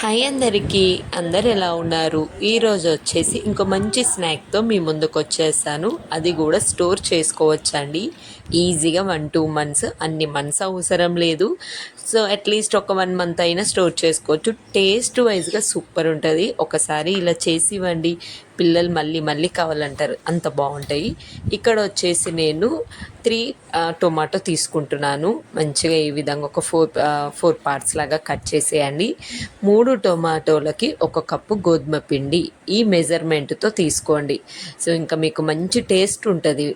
Hi అందరికీ. అందరు ఎలా ఉన్నారు? ఈరోజు వచ్చేసి ఇంకో మంచి స్నాక్తో మీ ముందుకు వచ్చేసాను. అది కూడా స్టోర్ చేసుకోవచ్చండి. ఈజీగా వన్ టూ మంత్స్ అన్ని మంత్స్ అవసరం లేదు. సో అట్లీస్ట్ ఒక వన్ మంత్ అయినా స్టోర్ చేసుకోవచ్చు. టేస్ట్ వైజ్గా సూపర్ ఉంటుంది. ఒకసారి ఇలా చేసి ఇవ్వండి పిల్లలు మళ్ళీ మళ్ళీ కావాలంటారు. అంత బాగుంటాయి. ఇక్కడ వచ్చేసి నేను త్రీ టొమాటో తీసుకుంటున్నాను. మంచిగా ఈ విధంగా ఒక ఫోర్ ఫోర్ పార్ట్స్ లాగా కట్ చేసేయండి. మూడు టొమాటోలకి ఒక కప్పు గోధుమ పిండి ఈ మెజర్మెంట్తో తీసుకోండి. సో ఇంకా మీకు మంచి టేస్ట్ ఉంటుంది.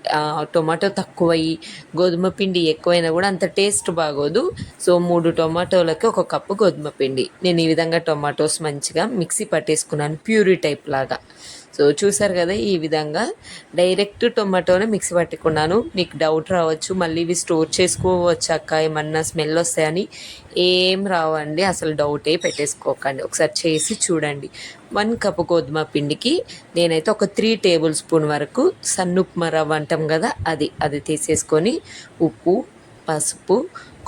టొమాటో తక్కువయ్యి గోధుమ పిండి ఎక్కువైనా కూడా అంత టేస్ట్ బాగోదు. సో మూడు టొమాటోలకి ఒక కప్పు గోధుమ పిండి. నేను ఈ విధంగా టొమాటోస్ మంచిగా మిక్సీ పట్టేసుకున్నాను ప్యూరీ టైప్ లాగా. సో చూసారు కదా ఈ విధంగా. డైరెక్ట్ టొమాటోనే మిక్సీ పట్టుకున్నాను. మీకు డౌట్ రావచ్చు మళ్ళీ ఇవి స్టోర్ చేసుకోవచ్చు ఏమన్నా స్మెల్ వస్తాయని. ఏం రావండి అసలు డౌటే పెట్టేసుకోకండి. ఒకసారి చేసి చూడండి. వన్ కప్ గోధుమ పిండికి నేనైతే ఒక త్రీ టేబుల్ స్పూన్ వరకు సన్నుప్మ రవ్వ అంటాం కదా అది అది తీసేసుకొని ఉప్పు పసుపు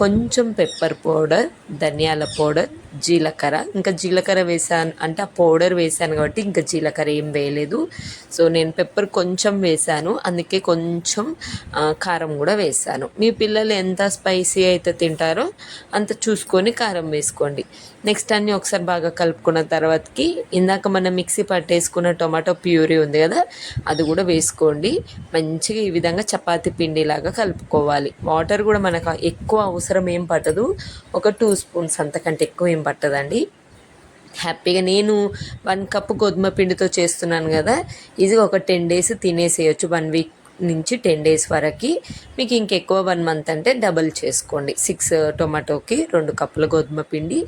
కొంచెం పెప్పర్ పౌడర్ ధనియాల పౌడర్ జీలకర్ర. ఇంకా జీలకర్ర వేసాను అంటే ఆ పౌడర్ వేసాను కాబట్టి ఇంకా జీలకర్ర ఏం వేయలేదు. సో నేను పెప్పర్ కొంచెం వేసాను. అందుకే కొంచెం కారం కూడా వేసాను. మీ పిల్లలు ఎంత స్పైసీ అయితే తింటారో అంత చూసుకొని కారం వేసుకోండి. నెక్స్ట్ అన్ని ఒకసారి బాగా కలుపుకున్న తర్వాతకి ఇందాక మనం మిక్సీ పట్టేసుకున్న టొమాటో ప్యూరీ ఉంది కదా అది కూడా వేసుకోండి. మంచిగా ఈ విధంగా చపాతి పిండిలాగా కలుపుకోవాలి. వాటర్ కూడా మనకు ఎక్కువ అవసరం అవసరం ఏం పట్టదు ఒక టూ స్పూన్స్ అంతకంటే ఎక్కువ ఏం పట్టదండి. హ్యాపీగా నేను వన్ కప్ గోధుమ పిండితో చేస్తున్నాను కదా. ఇది ఒక టెన్ డేస్ తినేసేయచ్చు. వన్ వీక్ నుంచి టెన్ డేస్ వరకు. మీకు ఇంకెక్కువ వన్ మంత్ అంటే డబల్ చేసుకోండి. సిక్స్ టొమాటోకి రెండు కప్పుల గోధుమ పిండి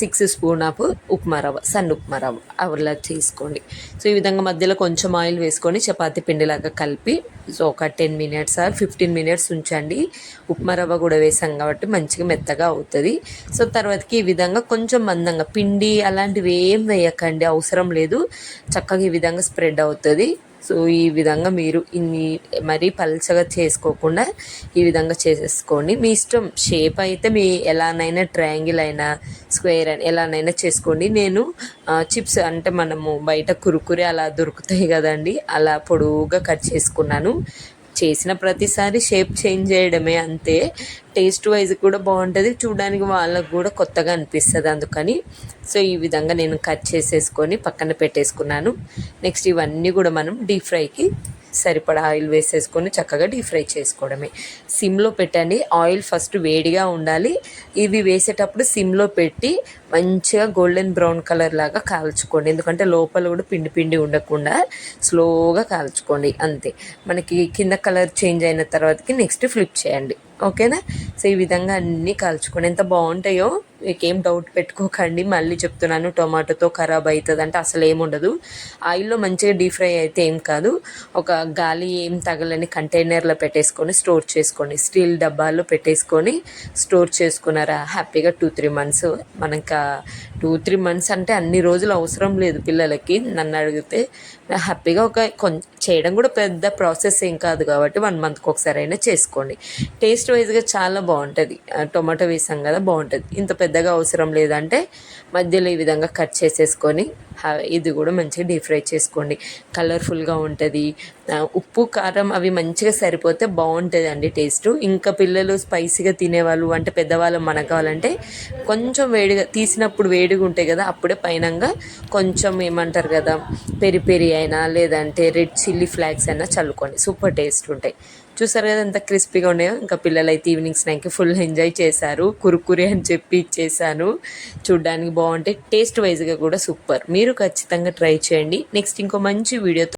సిక్స్ స్పూన్ ఆఫ్ ఉప్మా రవ్వ సన్ ఉప్మా రవ్వ. అవలా తీసుకోండి సో ఈ విధంగా మధ్యలో కొంచెం ఆయిల్ వేసుకొని చపాతి పిండిలాగా కలిపి సో ఒక ten minutes or fifteen minutes ఉంచండి. ఉప్మా రవ్వ కూడా వేసాం కాబట్టి మంచిగా మెత్తగా అవుతుంది. సో తర్వాతకి ఈ విధంగా కొంచెం మందంగా పిండి అలాంటివి ఏం వేయకండి అవసరం లేదు. చక్కగా ఈ విధంగా స్ప్రెడ్ అవుతుంది. సో ఈ విధంగా మీరు ఇన్ని మరీ పల్చగా చేసుకోకుండా ఈ విధంగా చేసేసుకోండి మీ ఇష్టం షేప్ అయితే మీ ఎలానైనా ట్రయాంగిల్ అయినా స్క్వేర్ అయినా ఎలానైనా చేసుకోండి. నేను చిప్స్ అంటే మనము బయట కురుకురే అలా దొరుకుతాయి కదండి. అలా పొడవుగా కట్ చేసుకున్నాను. చేసిన ప్రతిసారి షేప్ చేంజ్ చేయడమే అంతే. టేస్ట్ వైజ్ కూడా బాగుంటుంది. చూడడానికి వాళ్ళకు కూడా కొత్తగా అనిపిస్తుంది అందుకని. సో ఈ విధంగా నేను కట్ చేసేసుకొని పక్కన పెట్టేసుకున్నాను. నెక్స్ట్ ఇవన్నీ కూడా మనం డీప్ ఫ్రైకి సరిపడా ఆయిల్ వేసేసుకొని చక్కగా డీప్ ఫ్రై చేసుకోవడమే. సిమ్లో పెట్టండి. ఆయిల్ ఫస్ట్ వేడిగా ఉండాలి. ఇవి వేసేటప్పుడు సిమ్లో పెట్టి మంచిగా గోల్డెన్ బ్రౌన్ కలర్ లాగా కాల్చుకోండి. ఎందుకంటే లోపల కూడా పిండి పిండి ఉండకుండా స్లోగా కాల్చుకోండి. అంతే. మనకి కింద కలర్ చేంజ్ అయిన తర్వాతకి నెక్స్ట్ ఫ్లిప్ చేయండి. ఓకేనా? సో ఈ విధంగా అన్నీ కాల్చుకోండి ఎంత బాగుంటాయో మీకేం డౌట్ పెట్టుకోకండి. మళ్ళీ చెప్తున్నాను టొమాటోతో ఖరాబ్ అవుతుంది అంటే అసలు ఏముండదు ఆయిల్లో మంచిగా డీప్ ఫ్రై అయితే ఏం కాదు. ఒక గాలి ఏం తగలని కంటైనర్లో పెట్టేసుకొని స్టోర్ చేసుకోండి. స్టీల్ డబ్బాల్లో పెట్టేసుకొని స్టోర్ చేసుకున్నారా హ్యాపీగా టూ త్రీ మంత్స్ మనకి టూ త్రీ మంత్స్ అంటే అన్ని రోజులు అవసరం లేదు పిల్లలకి. నన్ను అడిగితే హ్యాపీగా ఒక కొం చేయడం కూడా పెద్ద ప్రాసెస్ ఏం కాదు కాబట్టి వన్ మంత్కి ఒకసారి అయినా చేసుకోండి. టేస్ట్ వైజ్గా చాలా బాగుంటుంది. టొమాటో వేసాం కదా బాగుంటుంది. ఇంత పెద్దగా అవసరం లేదంటే మధ్యలో ఈ విధంగా కట్ చేసేసుకొని ఇది కూడా మంచిగా డీప్ ఫ్రై చేసుకోండి. కలర్ఫుల్గా ఉంటుంది. ఉప్పు కారం అవి మంచిగా సరిపోతే బాగుంటుంది అండి టేస్ట్. ఇంకా పిల్లలు స్పైసీగా తినేవాళ్ళు అంటే పెద్దవాళ్ళు మనకు కావాలంటే కొంచెం వేడిగా తీసినప్పుడు వేడిగా ఉంటాయి కదా అప్పుడే పైనంగా కొంచెం ఏమంటారు కదా పెరి పెరి అయినా లేదంటే రెడ్ చిల్లీ ఫ్లాగ్స్ అయినా చల్లుకోండి. సూపర్ టేస్ట్ ఉంటాయి. చూసారు కదా ఎంత క్రిస్పీగా ఉన్నాయో. ఇంకా పిల్లలు అయితే ఈవినింగ్ స్నాక్కి ఫుల్ ఎంజాయ్ చేశారు. కురుకురే అని చెప్పి ఇచ్చేసాను చూడ్డానికి బాగుంటాయి టేస్ట్ వైజ్గా కూడా సూపర్. మీరు ఖచ్చితంగా ట్రై చేయండి. నెక్స్ట్ ఇంకో మంచి వీడియోతో